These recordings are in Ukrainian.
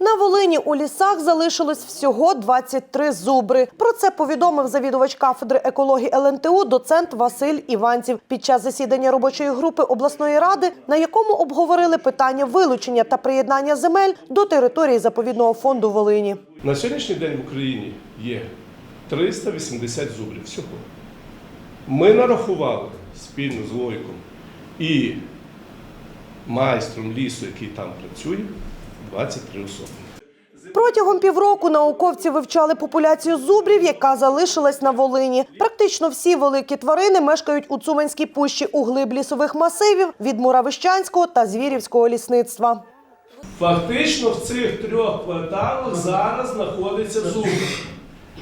На Волині у лісах залишилось всього 23 зубри. Про це повідомив завідувач кафедри екології ЛНТУ доцент Василь Іванців під час засідання робочої групи обласної ради, на якому обговорили питання вилучення та приєднання земель до території заповідного фонду Волині. На сьогоднішній день в Україні є 380 зубрів всього. Ми нарахували спільно з Лойком і майстром лісу, який там працює, 23 особи. Протягом півроку науковці вивчали популяцію зубрів, яка залишилась на Волині. Практично всі великі тварини мешкають у Цуманській пущі у глиб лісових масивів від Муравищанського та Звірівського лісництва. Фактично в цих трьох кварталах зараз знаходиться зубр.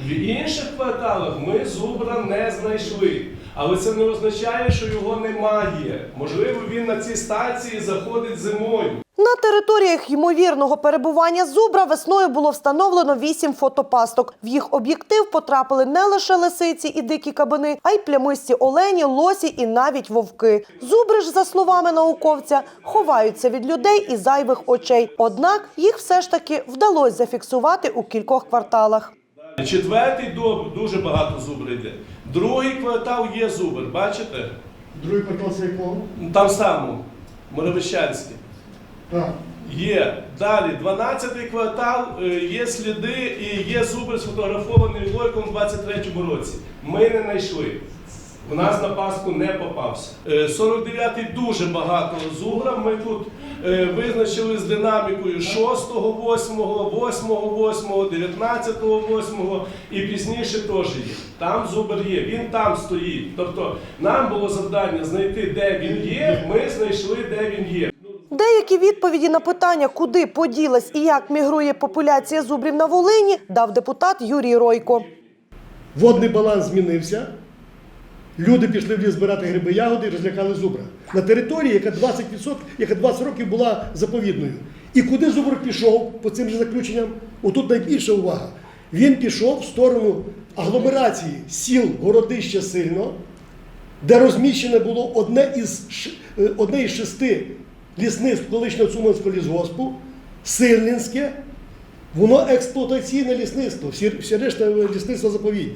В інших кварталах ми зубра не знайшли. Але це не означає, що його немає. Можливо, він на ці стації заходить зимою. На територіях ймовірного перебування зубра весною було встановлено вісім фотопасток. В їх об'єктив потрапили не лише лисиці і дикі кабани, а й плямисті олені, лосі і навіть вовки. Зубри ж, за словами науковця, ховаються від людей і зайвих очей. Однак їх все ж таки вдалося зафіксувати у кількох кварталах. Четвертий доб дуже багато зубра йде. Другий квартал є зубер, бачите? Другий квартал це якого? Там само, Мировищанське. Так. Є. Далі, 12-й квартал, е, є сліди і є зубер сфотографований Лойком у 23-му році. Ми не знайшли. У нас на паску не попався. Е, 49-й дуже багато зубра. Ми тут е, визначили з динамікою 6-го, 8-го, 8-го, 8-го, 19-го, 8-го і пізніше теж є. Там зубр є, він там стоїть. Тобто нам було завдання знайти, де він є. Ми знайшли, де він є. Деякі відповіді на питання, куди поділась і як мігрує популяція зубрів на Волині, дав депутат Юрій Ройко. Водний баланс змінився. Люди пішли в ліс збирати гриби ягоди і розлякали зубра. На території, яка 20%, яка 20 років була заповідною. І куди зубр пішов по цим же заключенням? Отут найбільша увага. Він пішов в сторону агломерації сіл Городище Сильно, де розміщене було одне із, е, одне із шести лісництв колишнього Цуманського лісгоспу, Сильненське, воно експлуатаційне лісництво, всі, всі решта лісництва заповідні.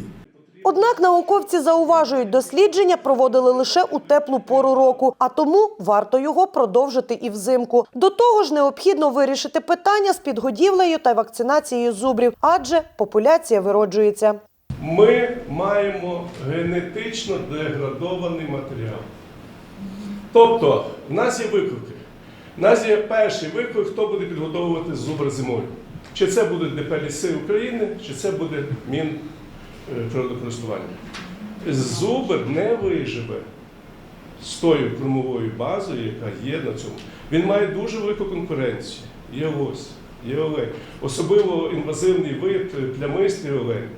Однак науковці зауважують, дослідження проводили лише у теплу пору року, а тому варто його продовжити і взимку. До того ж, необхідно вирішити питання з підгодівлею та вакцинацією зубрів, адже популяція вироджується. Ми маємо генетично деградований матеріал. Тобто, в нас є виклики. У нас є перший виклик, хто буде підготовувати зубр зимою. Чи це буде ДП ліси України, чи це буде Мін природокористування. Зубр не виживе з тою кормовою базою, яка є на цьому. Він має дуже велику конкуренцію. Є ось, є олень. Особливо інвазивний вид, е, плямистий олень.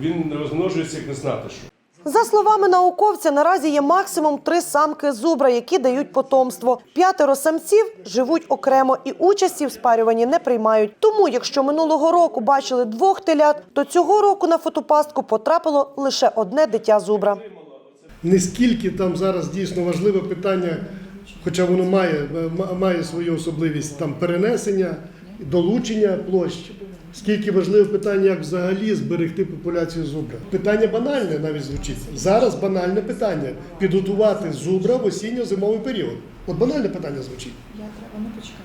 Він розмножується як не знати що. За словами науковця, наразі є максимум три самки зубра, які дають потомство. П'ятеро самців живуть окремо і участі в спарюванні не приймають. Тому, якщо минулого року бачили двох телят, то цього року на фотопастку потрапило лише одне дитя зубра. не скільки там зараз дійсно важливе питання, хоча воно має, має свою особливість там перенесення, долучення площ. Скільки важливе питання, як взагалі зберегти популяцію зубра. Питання банальне навіть звучить. Зараз банальне питання підготувати зубра в осінньо-зимовий період. От банальне питання звучить.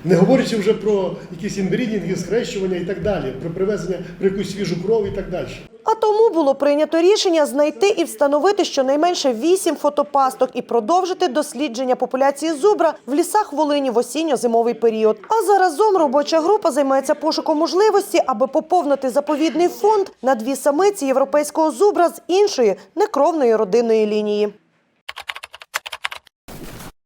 Не говорячи вже про якісь інбрідінги, схрещування і так далі, про привезення про якусь свіжу кров і так далі. А тому було прийнято рішення знайти і встановити щонайменше вісім фотопасток і продовжити дослідження популяції зубра в лісах Волині в осінньо-зимовий період. А заразом робоча група займається пошуком можливості, аби поповнити заповідний фонд на дві самиці європейського зубра з іншої некровної родинної лінії.